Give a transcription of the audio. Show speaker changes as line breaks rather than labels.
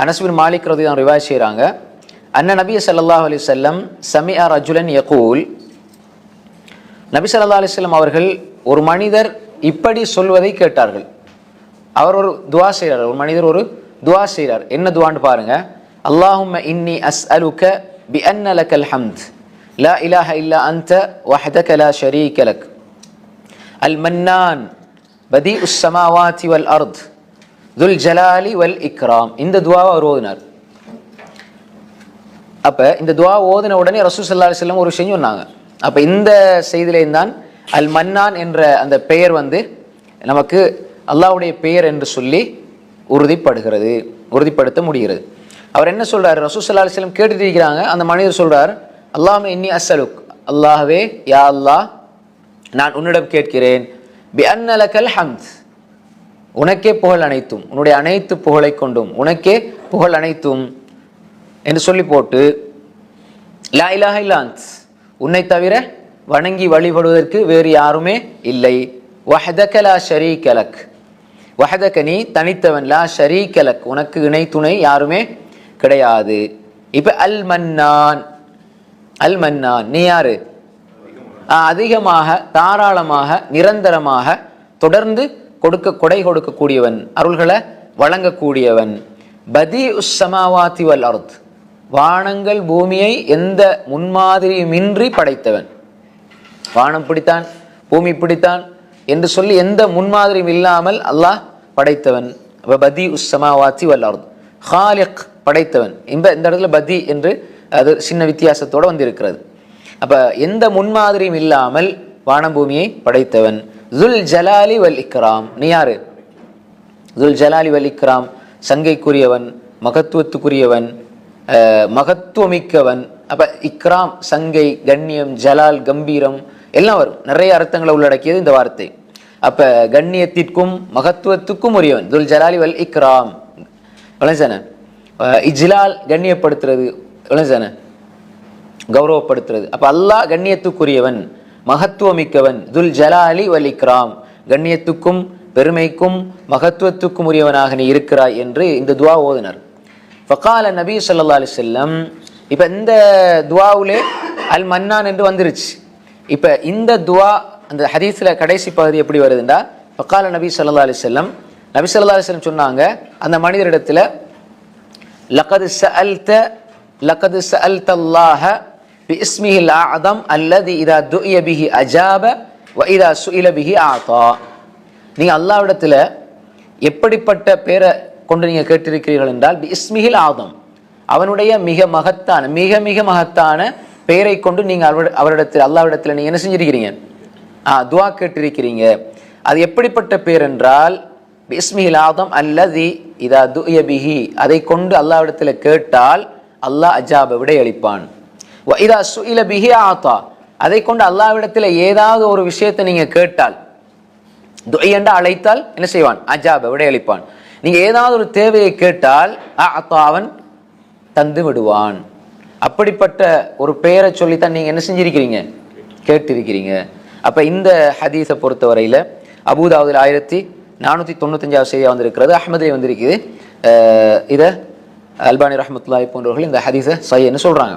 அனஸ்பின் மாலிக் ரதி தான் ரிவாய் செய்கிறாங்க அண்ணன் நபி அலி செல்லம் வஸல்லம் ஆர் ரஜுலன் யகூல். நபி சல்லா அலைஹி செல்லம் அவர்கள் ஒரு மனிதர் இப்படி சொல்வதை கேட்டார்கள். அவர் ஒரு துவா செய்கிறார் ஒரு மனிதர் ஒரு துவா செய்கிறார் என்ன துவான்னு பாருங்க. அல்லாஹும் இன்னி அஸ் அலுக்க பி அன்ன லக்கல் ஹம்த். லா இலாஹ இல்லா அந்த வஹதக லா ஷரீக லக். அல் மன்னான் பதி உஸ் சமாவாத்தி வல் அர்த். துல் ஜலாலி வல் இக்ராம் இந்த துவாவை அவர் ஓதினார். அப்போ இந்த துவா ஓதின உடனே ரசூ சல்லா அலிஸ்லாம் ஒரு விஷயம் சொன்னாங்க. அப்போ இந்த செய்தியிலேயும் தான் அல் மன்னான் என்ற அந்த பெயர் வந்து நமக்கு அல்லாவுடைய பெயர் என்று சொல்லி உறுதிப்படுகிறது உறுதிப்படுத்த முடிகிறது. அவர் என்ன சொல்கிறார் ரசூ சல்லா அலிஸ்லாம் கேட்டுட்டு இருக்கிறாங்க அந்த மனிதர் சொல்கிறார் அல்லாமே இன்னி அசலுக் அல்லாஹ்வே யா அல்லாஹ் நான் உன்னிடம் கேட்கிறேன். பி அன்னலக்கல் ஹம்த். உனக்கே புகழ் அனைத்தும் உன்னுடைய அனைத்து புகழை கொண்டும் உனக்கே புகழ் அனைத்தும் என்று சொல்லி போட்டு லா இலாஹ இல்லாந்த் உன்னை தவிர வணங்கி வழிபடுவதற்கு வேறு யாருமே இல்லை. வஹதக லா ஷரீக லக். வஹதக நீ தனித்தவன் லா ஷரீக லக். உனக்கு இணை துணை யாருமே கிடையாது. இப்ப அல் மன்னான். அல் மன்னான் நீ யாரு? அதிகமாக தாராளமாக நிரந்தரமாக தொடர்ந்து கொடுக்க கொடை கொடுக்கக்கூடியவன் அருள்களை வழங்கக்கூடியவன். பதி உஸ்ஸமாவாத்தி வல் அருத். வானங்கள் பூமியை எந்த முன்மாதிரியுமின்றி படைத்தவன். வானம் பிடித்தான் பூமி பிடித்தான் என்று சொல்லி எந்த முன்மாதிரியும் இல்லாமல் அல்லாஹ் படைத்தவன். பதி உஸ்ஸமாவாத்தி வல் அருத். ஹாலிக் படைத்தவன். இந்த இந்த இடத்துல பதி என்று அது சின்ன வித்தியாசத்தோட வந்திருக்கிறது. அப்போ எந்த முன்மாதிரியும் இல்லாமல் வானம் பூமியை படைத்தவன். துல் ஜலாலி வல் இக்ராம். நீ யாரு? துல் ஜலாலி வல் இக்ராம் சங்கைக்குரியவன் மகத்துவத்துக்குரியவன் மகத்துவமிக்கவன். அப்ப இக்ராம் சங்கை கண்ணியம் ஜலால் கம்பீரம் எல்லாம் வரும். நிறைய அர்த்தங்களை உள்ளடக்கியது இந்த வார்த்தை. அப்ப கண்ணியத்திற்கும் மகத்துவத்துக்கும் உரியவன். துல் ஜலாலி வல் இக்ராம். விளைஞ்சன இஜ்லால் கண்ணியப்படுத்துறது விளைஞ்சன கௌரவப்படுத்துறது. அப்ப அல்லாஹ் கண்ணியத்துக்குரியவன். மகத்துவமிக்கவன் துல் ஜலாலி வல் இக்ராம். கண்ணியத்துக்கும் பெருமைக்கும் மகத்துவத்துக்கும் உரியவனாக நீ இருக்கிறாய் என்று இந்த துவா ஓதினர். ஃபகால நபி சொல்லா அலி செல்லம் இப்போ இந்த துவாவுலே அல் மன்னான் என்று வந்துருச்சு. இப்போ இந்த துவா அந்த ஹதீஸில் கடைசி பகுதி எப்படி வருதுண்டா? ஃபக்கால நபி சொல்லா அலி செல்லம் நபி சொல்லா அலி செல்லம் சொன்னாங்க அந்த மனிதரிடத்தில் லக்கது ச அல்த லக்கது ச அல்தல்லாஹ பிஸ்மி ஆதம் அல்லது இதா துயபிஹி அஜாப இதா சுயில ஆதா ஆத்தா நீங்கள் அல்லாவிடத்தில் எப்படிப்பட்ட பேரை கொண்டு நீங்கள் கேட்டிருக்கிறீர்கள் என்றால் பிஸ்மிஹில் ஆதம் அவனுடைய மிக மகத்தான மிக மிக மகத்தான பெயரை கொண்டு நீங்கள் அவர் அவரிடத்தில் அல்லாவிடத்தில் நீங்கள் என்ன செஞ்சிருக்கிறீங்க? ஆ துவா கேட்டிருக்கிறீங்க. அது எப்படிப்பட்ட பேர் என்றால் இஸ்மிகில் ஆதம் அல்லதி இதா துயபிஹி அதை கொண்டு அல்லாவிடத்தில் கேட்டால் அல்லாஹ் அஜாப விடை அளிப்பான் இதா சுயில பிஹி ஆத்தா அதை கொண்டு அல்லாவிடத்தில் ஏதாவது ஒரு விஷயத்தை நீங்கள் கேட்டால் துயண்டா அழைத்தால் என்ன செய்வான்? அஜாப விடையளிப்பான். நீங்கள் ஏதாவது ஒரு தேவையை கேட்டால் அத்தா அவன் தந்து விடுவான். அப்படிப்பட்ட ஒரு பெயரை சொல்லித்தான் நீங்கள் என்ன செஞ்சிருக்கிறீங்க? கேட்டிருக்கிறீங்க. அப்போ இந்த ஹதீஸை பொறுத்தவரையில் அபூதாவுதில் ஆயிரத்தி நானூற்றி தொண்ணூத்தஞ்சாவது செய்தியாக வந்திருக்கிறது அஹ்மதிலே வந்திருக்குது. இதை அல்பானி ரஹமத்துல்லாய் போன்றவர்கள் இந்த ஹதீஸை சையன்னு சொல்கிறாங்க